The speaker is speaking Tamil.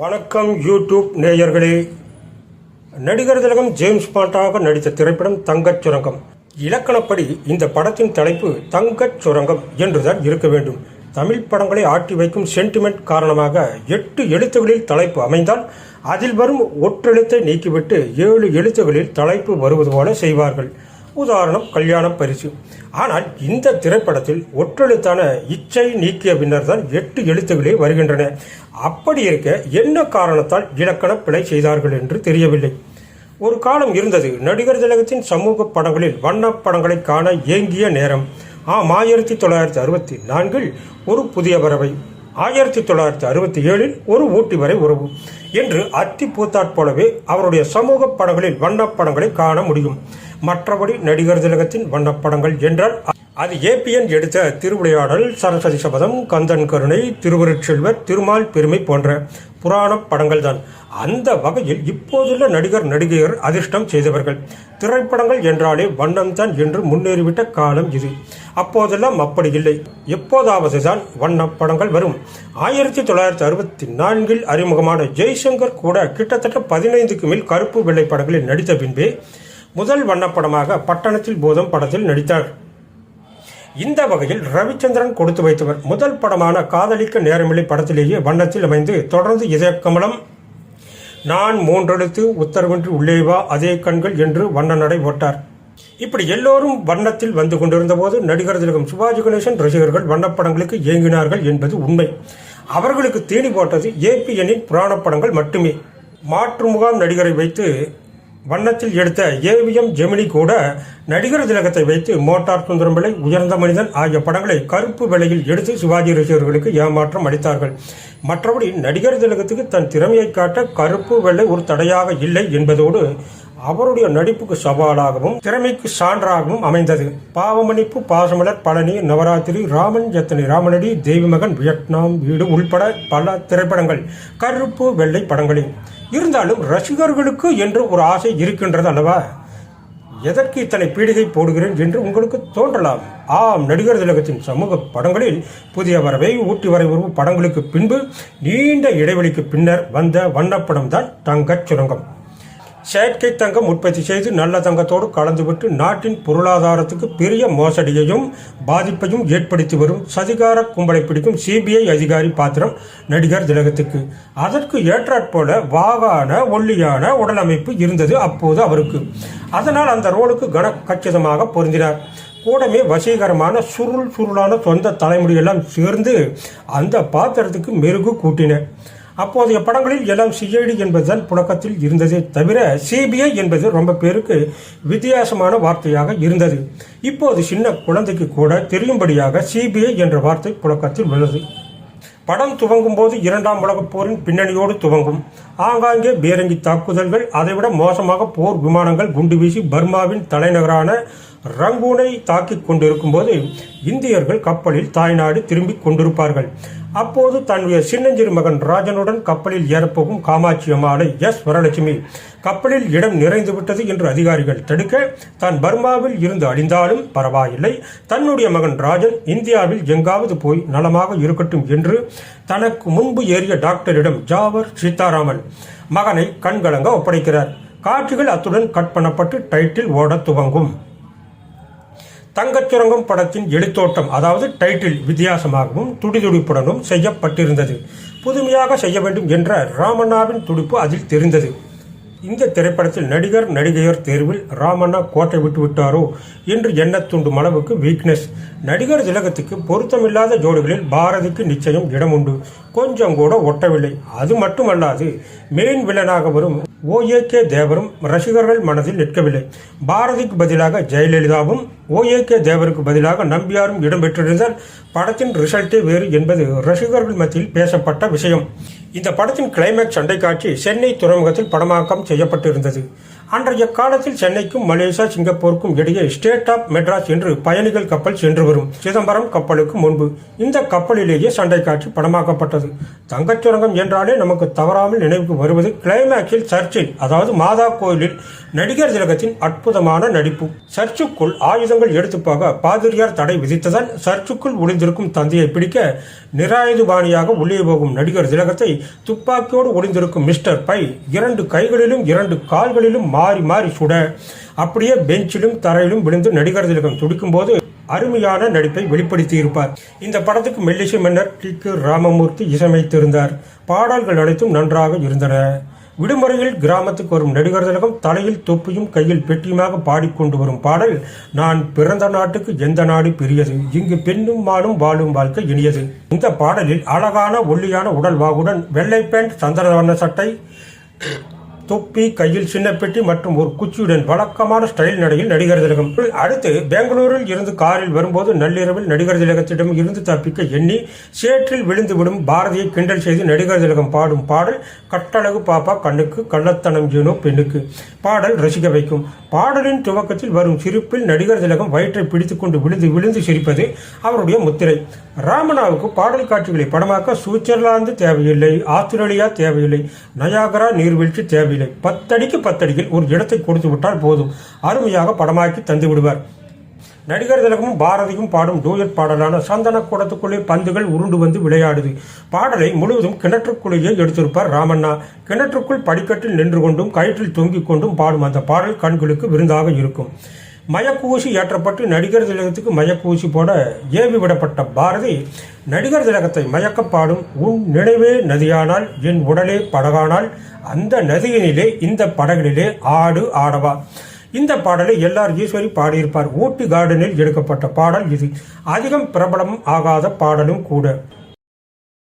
வணக்கம் யூடியூப் நேயர்களே. நடிகர் திலகம் ஜேம்ஸ் பாண்டாக நடித்த திரைப்படம் தங்கச் சுரங்கம். இலக்கணப்படி இந்த படத்தின் தலைப்பு தங்கச் சுரங்கம் என்றுதான் இருக்க வேண்டும். தமிழ் படங்களை ஆட்டி வைக்கும் சென்டிமெண்ட் காரணமாக எட்டு எழுத்துகளில் தலைப்பு அமைந்தால் அதில் வரும் ஒற்றெழுத்தை நீக்கிவிட்டு ஏழு எழுத்துகளில் தலைப்பு வருவது போல செய்வார்கள். உதாரணம் கல்யாண பரிசு. ஆனால் இந்த திரைப்படத்தில் ஒற்றெழுத்தான இச்சை நீக்கிய பின்னர் தான் எட்டு எழுத்துக்களே வருகின்றன. அப்படி இருக்க என்ன காரணத்தால் இலக்கண பிழை செய்தார்கள் என்று தெரியவில்லை. ஒரு காலம் இருந்தது நடிகர் திலகத்தின் சமூக படங்களில் வண்ணப் படங்களை காண ஏங்கிய நேரம். ஆம் ஆயிரத்தி தொள்ளாயிரத்தி அறுபத்தி நான்கில் ஒரு புதிய பறவை ஆயிரத்தி தொள்ளாயிரத்தி அறுபத்தி ஏழில் ஒரு ஊட்டி வரை உறவு. என்று அத்தி பூத்தாற் போலவே அவருடைய சமூக படங்களில் வண்ண படங்களை காண முடியும். மற்றபடி நடிகர் திலகத்தின் வண்ணப்படங்கள் என்றால் அது ஏபிஎன் எடுத்த திருவிளையாடல் சரஸ்வதி சபதம் கந்தன் கருணை திருவருட்செல்வர் திருமால் பெருமை போன்ற புராண படங்கள் தான். அந்த வகையில் இப்போதுள்ள நடிகர் நடிகையர் அதிர்ஷ்டம் செய்தவர்கள். திரைப்படங்கள் என்றாலே வண்ணம் தான் என்று முன்னேறிவிட்ட காலம் இது. அப்போதெல்லாம் அப்படி இல்லை. எப்போதாவது தான் வண்ண படங்கள் வரும். ஆயிரத்தி தொள்ளாயிரத்தி அறுபத்தி நான்கில் அறிமுகமான ஜெய்சங்கர் கூட கிட்டத்தட்ட பதினைந்துக்கு மேல் கருப்பு வெள்ளை படங்களில் நடித்த பின்பே முதல் வண்ணப்படமாக பட்டணத்தில் போதும் படத்தில் நடித்தார். இந்த வகையில் ரவிச்சந்திரன் கொடுத்து வைத்தவர். முதல் படமான காதலிக்க நேரமில்லை படத்திலேயே வண்ணத்தில் அமைந்து தொடர்ந்து இதயக்கமலம் நான் மூன்றெழுத்து உத்தரவின்றி உள்ளே வா அதே கண்கள் என்று வண்ண நடை போட்டார். இப்படி எல்லோரும் வண்ணத்தில் வந்து கொண்டிருந்த போது நடிகர் திலகம் சிவாஜி கணேசன் ரசிகர்கள் வண்ணப்படங்களுக்கு இயங்கினார்கள் என்பது உண்மை. அவர்களுக்கு தீனி போட்டது ஏபிஎனின் புராணப்படங்கள் மட்டுமே. மாற்று முகாம் நடிகரை வைத்து வண்ணத்தில் எடுத்த ஏவிஎம் ஜெமினி கூட நடிகர் திலகத்தை வைத்து மோட்டார் சுந்தரம் உயர்ந்த மனிதன் ஆகிய படங்களை கருப்பு விலையில் எடுத்து சிவாஜி ரசிகர்களுக்கு ஏமாற்றம் அளித்தார்கள். மற்றபடி நடிகர் திலகத்துக்கு தன் திறமையை காட்ட கருப்பு வெள்ளை ஒரு தடையாக இல்லை என்பதோடு அவருடைய நடிப்புக்கு சவாலாகவும் திறமைக்கு சான்றாகவும் அமைந்தது. பாவமணிப்பு பாசமலர் பழனி நவராத்திரி ராமன் எத்தனை ராமனடி தெய்வமகன் வியட்நாம் வீடு உள்பட பல திரைப்படங்கள் கருப்பு வெள்ளை படங்களில். இருந்தாலும் ரசிகர்களுக்கு என்று ஒரு ஆசை இருக்கின்றது அல்லவா? எதற்கு இத்தனை பீடிகை போடுகிறேன் என்று உங்களுக்கு தோன்றலாம். ஆம் நடிகர் திலகத்தின் சமூக படங்களில் புதிய வரவை ஊட்டி வரை படங்களுக்கு பின்பு நீண்ட இடைவெளிக்கு பின்னர் வந்த வண்ணப்படம் தான் தங்கச் சுரங்கம். செயற்கை தங்கம் உற்பத்தி செய்து நல்ல தங்கத்தோடு கலந்துவிட்டு நாட்டின் பொருளாதாரத்துக்கு பெரிய மோசடியையும் பாதிப்பையும் ஏற்படுத்தி வரும் சதிகார கும்பலை பிடிக்கும் சிபிஐ அதிகாரி பாத்திரம் நடிகர் திலகத்துக்கு. அதற்கு ஏற்றாற்போல வாகான ஒல்லியான உடலமைப்பு இருந்தது அப்போது அவருக்கு. அதனால் அந்த ரோலுக்கு கன கச்சிதமாக பொருந்தினார். கூடமே வசீகரமான சுருள் சுருளான சொந்த தலைமுடியெல்லாம் சேர்ந்து அந்த பாத்திரத்துக்கு மெருகு கூட்டின அப்போதைய படங்களில் எல்லாம் சிஐடி என்பதுதான் புழக்கத்தில் இருந்ததே தவிர சிபிஐ என்பது ரொம்ப பேருக்கு வித்தியாசமான வார்த்தையாக இருந்தது. இப்போது சின்ன குழந்தைக்கு கூட தெரியும்படியாக சிபிஐ என்ற வார்த்தை புழக்கத்தில் உள்ளது. படம் துவங்கும் போது இரண்டாம் உலகப் போரின் பின்னணியோடு துவங்கும். ஆங்காங்கே பேரங்கி தாக்குதல்கள் அதைவிட மோசமாக போர் விமானங்கள் குண்டு வீசி பர்மாவின் தலைநகரான ரங்கூனை தாக்கிக் கொண்டிருக்கும் போது இந்தியர்கள் கப்பலில் தாய்நாடு திரும்பிக் கொண்டிருப்பார்கள். அப்போது தன்னுடைய சின்னஞ்சிறு மகன் ராஜனுடன் கப்பலில் ஏறப்போகும் காமாட்சி அம்மாளை எஸ் வரலட்சுமி. கப்பலில் இடம் நிறைந்து விட்டது என்று அதிகாரிகள் தடுக்க தான் பர்மாவில் இருந்து அழிந்தாலும் பரவாயில்லை. தன்னுடைய மகன் ராஜன் இந்தியாவில் எங்காவது போய் நலமாக இருக்கட்டும் என்று தனக்கு முன்பு ஏறிய டாக்டரிடம் ஜாவர் சீதாராமன் மகனை கண்கலங்க ஒப்படைக்கிறார். காட்சிகள் அத்துடன் கட் பண்ணப்பட்டு டைட்டில் ஓட துவங்கும். தங்கச்சுரங்கம் படத்தின் எழுத்தோட்டம் அதாவது டைட்டில் வித்தியாசமாகவும் துடிதுடிப்புடனும் செய்யப்பட்டிருந்தது. புதுமையாக செய்ய வேண்டும் என்ற ராமண்ணாவின் துடிப்பு அதில் தெரிந்தது. இந்த திரைப்படத்தில் நடிகர் நடிகையர் தேர்வில் ராமண்ணா கோட்டை விட்டு விட்டாரோ என்று எண்ண தூண்டும் அளவுக்கு வீக்னஸ் நடிகர் திலகத்துக்கு பொருத்தமில்லாத ஜோடிகளில் பாரதிக்கு நிச்சயம் இடம் உண்டு கொஞ்சம் கூட ஒட்டவில்லை. அது மட்டுமல்லாது மெயின் வில்லனாக வரும் ஓஏ கே தேவரும் ரசிகர்கள் மனதில் நிற்கவில்லை. பாரதிக்கு பதிலாக ஜெயலலிதாவும் ஓஏ கே தேவருக்கு பதிலாக நம்பியாரும் இடம்பெற்றிருந்தால் படத்தின் ரிசல்ட்டே வேறு என்பது ரசிகர்கள் மத்தியில் பேசப்பட்ட விஷயம். இந்த படத்தின் கிளைமேக்ஸ் சண்டை காட்சி சென்னை துறைமுகத்தில் படமாக்கம் செய்யப்பட்டிருந்தது. அன்றைய காலத்தில் சென்னைக்கும் மலேசியா சிங்கப்பூருக்கும் இடையே ஸ்டேட் ஆப் மெட்ராஸ் என்று பயணிகள் கப்பல் சென்று வரும். சிதம்பரம் கப்பலுக்கு முன்பு இந்த கப்பலிலேயே சண்டை காட்சி படமாக்கப்பட்டது. தங்கச் சுரங்கம் என்றாலே நமக்கு தவறாமல் நினைவுக்கு வருவது கிளைமேக்ஸில் சர்ச்சில் அதாவது மாதா கோயிலில் நடிகர் திலகத்தின் அற்புதமான நடிப்பு. சர்ச்சுக்குள் ஆயுதங்கள் எடுத்து போக பாதிரியார் தடை விதித்ததால் சர்ச்சுக்குள் ஒளிந்திருக்கும் தந்தையை பிடிக்க நிராயுதபாணியாக உள்ளே போகும் நடிகர் திலகத்தை துப்பாக்கியோடு ஒளிந்திருக்கும் மிஸ்டர் பை இரண்டு கைகளிலும் இரண்டு கால்களிலும் மாறி மாறி சுட அப்படியே பெஞ்சிலும் தரையிலும் விழுந்து நடிகர் திலகம் துடிக்கும்போது அருமையான நடிப்பை வெளிப்படுத்தியிருப்பார். இந்த படத்துக்கு மெல்லிசை மன்னர் டி கே. ராமமூர்த்தி இசையமைத்திருந்தார். பாடல்கள் அனைத்தும் நன்றாக இருந்தன. விடுமுறையில் கிராமத்துக்கு வரும் நடிகர் திலகம் தலையில் தொப்பியும் கையில் பெட்டியுமாக பாடிக்கொண்டு வரும் பாடல் நான் பிறந்த நாட்டுக்கு எந்த நாடு பெரியது இங்கு பெண்ணும் மாலும் வாழும் வாழ்க்கை இனியது. இந்த பாடலில் அழகான ஒல்லியான உடல் வாகுடன் வெள்ளை பேண்ட் சந்திரவர்ண சட்டை தொப்பி கையில் சின்ன பெட்டி மற்றும் ஒரு குச்சியுடன் வழக்கமான ஸ்டைல் நடையில் நடிகர் திலகம். அடுத்து பெங்களூரில் இருந்து காரில் வரும்போது நள்ளிரவில் நடிகர் திலகத்திடம் இருந்து தப்பிக்க எண்ணி சேற்றில் விழுந்துவிடும் பாரதியை கிண்டல் செய்து நடிகர் திலகம் பாடும் பாடல் கட்டழகு பாப்பா கண்ணுக்கு கள்ளத்தனம் ஏனோ பெண்ணுக்கு பாடல் ரசிக்க வைக்கும். பாடலின் துவக்கத்தில் வரும் சிரிப்பில் நடிகர் திலகம் வயிற்றை பிடித்துக்கொண்டு விழுந்து விழுந்து சிரிப்பது அவருடைய முத்திரை. ராமனாவுக்கு பாடல் காட்சிகளை படமாக்க சுவிட்சர்லாந்து தேவையில்லை ஆஸ்திரேலியா தேவையில்லை நயாகரா நீர்வீழ்ச்சி தேவையில்லை. பத்தடிக்கு பத்தடியில் ஒரு இடத்தை கொடுத்து விட்டால் போதும். அருமையாக படமாக்கி தந்து விடுவார். நடிகர் திலகமும் பாரதியும் பாடும் டூயட் பாடலான சந்தன கூடத்துக்குள்ளே பந்துகள் உருண்டு வந்து விளையாடுது. பாடலை முழுவதும் கிணற்றுக்குள்ளேயே எடுத்திருப்பார் ராமண்ணா. கிணற்றுக்குள் படிக்கட்டில் நின்று கொண்டும் கயிற்றில் தொங்கிக் கொண்டும் பாடும் அந்த பாடல் கண்களுக்கு விருந்தாக இருக்கும். மயக்கூசி ஏற்றப்பட்டு நடிகர் திலகத்துக்கு மயக்கூசி போட ஏவி விடப்பட்ட பாரதி நடிகர் திலகத்தை மயக்க பாடும் உன் நினைவே நதியானால் என் உடலே படகானால் அந்த நதியினிலே இந்த படகினிலே ஆடு ஆடவா. இந்த பாடலை எல்ஆர் ஈஸ்வரி பாடியிருப்பார். ஊட்டி கார்டனில் எடுக்கப்பட்ட பாடல் இது. அதிகம் பிரபலம் ஆகாத பாடலும் கூட.